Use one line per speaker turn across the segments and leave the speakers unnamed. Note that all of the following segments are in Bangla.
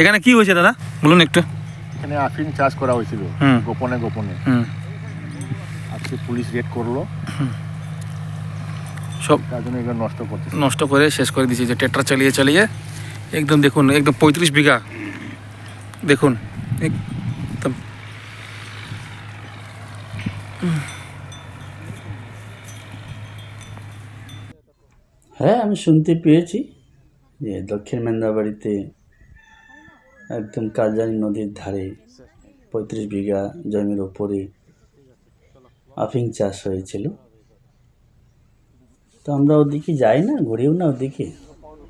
এখানে কি হয়েছে দাদা? বলুন একটু।
এখানে আফিম চাষ করা হয়েছিল গোপনে গোপনে।
হুম।
আজকে পুলিশ রেড করল।
সব
নষ্ট করতেছে।
নষ্ট করে শেষ করে দিয়েছে যে ট্রেক্টর চালিয়ে চালিয়ে একদম দেখুন একদম পঁয়ত্রিশ বিঘা। দেখুন একদম।
হ্যাঁ আমি শুনতে পেয়েছি যে দক্ষিণ মেন্দাবাড়িতে একদম কালজানি নদীর ধারে পঁয়ত্রিশ বিঘা জমির ওপরে আফিং চাষ হয়েছিল। তো আমরা ওদিকে যাই না, ঘুরিও না ওদিকে,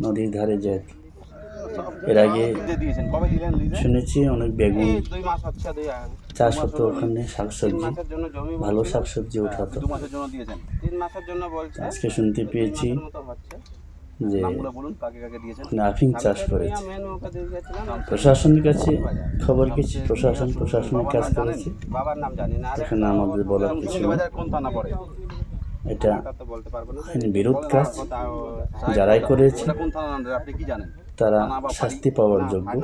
নদীর ধারে যাই এর আগে শুনেছি অনেক বেগুন চাষ হতো ওখানে, শাকসবজি, ভালো শাকসবজি
বলছে
আজকে শুনতে পেয়েছি যে
নামগুলো বলুন কাকে কাকে দিয়েছেন?
ওখানে আফিং চাষ করেছে প্রশাসনের কাছে খবর গেছে প্রশাসন প্রশাসনের কাজ করেছে
বাবার নাম জানি না।
এখানে আমাদের বলার কিছু এটা
তা তো বলতে পারব না।
বিরোধ কাজ যারাই করেছে তারা শাস্তি পাওয়ার যোগ্য।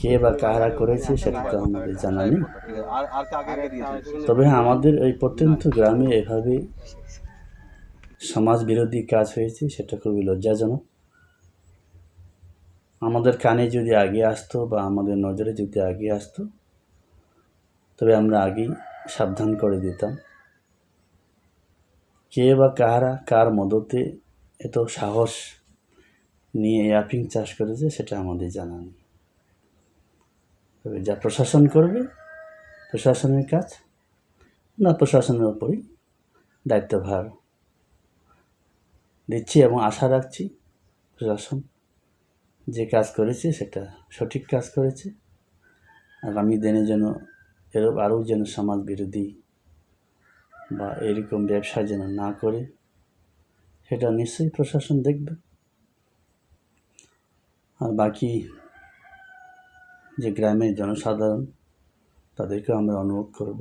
কে বা কাহারা করেছে সেটা তো আমাদের জানা নেই। তবে হ্যাঁ আমাদের এই প্রত্যন্ত গ্রামে এভাবে সমাজ বিরোধী কাজ হয়েছে, সেটা খুবই লজ্জাজনক। আমাদের কানে যদি আগে আসতো বা আমাদের নজরে যদি আগে আসতো, তবে আমরা আগেই সাবধান করে দিতাম। কে বা কাহারা কার মদতে এত সাহস নিয়ে অ্যাপিং চাষ করেছে, সেটা আমাদের জানা নেই। তবে যা প্রশাসন করবে, প্রশাসনের কাজ, না প্রশাসনের ওপরই দায়িত্বভার দিচ্ছি এবং আশা রাখছি প্রশাসন যে কাজ করেছে সেটা সঠিক কাজ করেছে। আগামী দিনে যেন এরূপ আরও যেন সমাজ বিরোধী বা এরকম ব্যবসা যেন না করে, সেটা নিশ্চয়ই প্রশাসন দেখবে। আর বাকি যে গ্রামের জনসাধারণ তাদেরকে আমরা অনুরোধ করব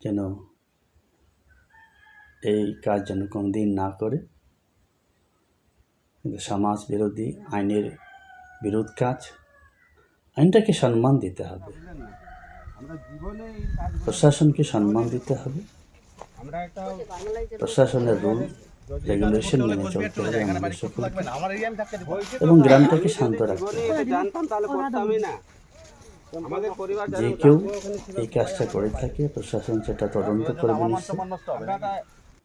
যেন এই কাজ যেন কোনো দিন না করে। সমাজ বিরোধী আইনের বিরোধ কাজ, আইনটাকে সম্মান দিতে হবে। প্রশাসনকে সম্মান দিতে হবে। প্রশাসনের রুল, রেগুলেশন মেনে চলতে হবে আমাদের সকলকে। এবং গ্রামটাকে শান্ত রাখতে যে কেউ এই কাজটা করে থাকে, প্রশাসন সেটা তদন্ত
না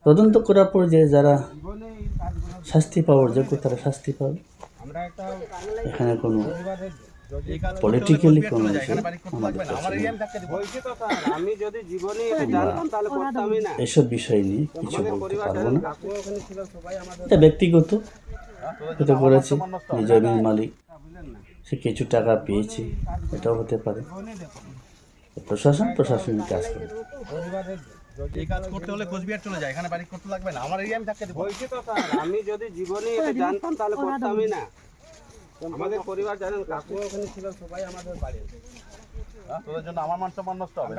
তদন্ত করার পর যে যারা শাস্তি পাওয়ার যোগ্য তারা শাস্তি পাবে। এখানে কোনো পলিটিক্যালি কোনো এসব বিষয় নিয়ে কিছু বলতে পারব না। এটা ব্যক্তিগত, এটা করেছে জমির মালিক, সে কিছু টাকা পেয়েছে, এটাও হতে পারে। প্রশাসন প্রশাসনিক কাজ করে।
এই কাজ করতে হলে কোচবিহার চলে যায় এখানে বাড়ি করতে লাগবে না। আমার এরিয়া আমি থাকতে দেবো।
বলছি তো স্যার আমি যদি জীবনে এটা জানতাম তাহলে করতামই না। আমাদের পরিবার জানেন কাকু ওখানে ছিল সবাই আমাদের বাড়ি
তোদের জন্য আমার মান সম্মান নষ্ট হবে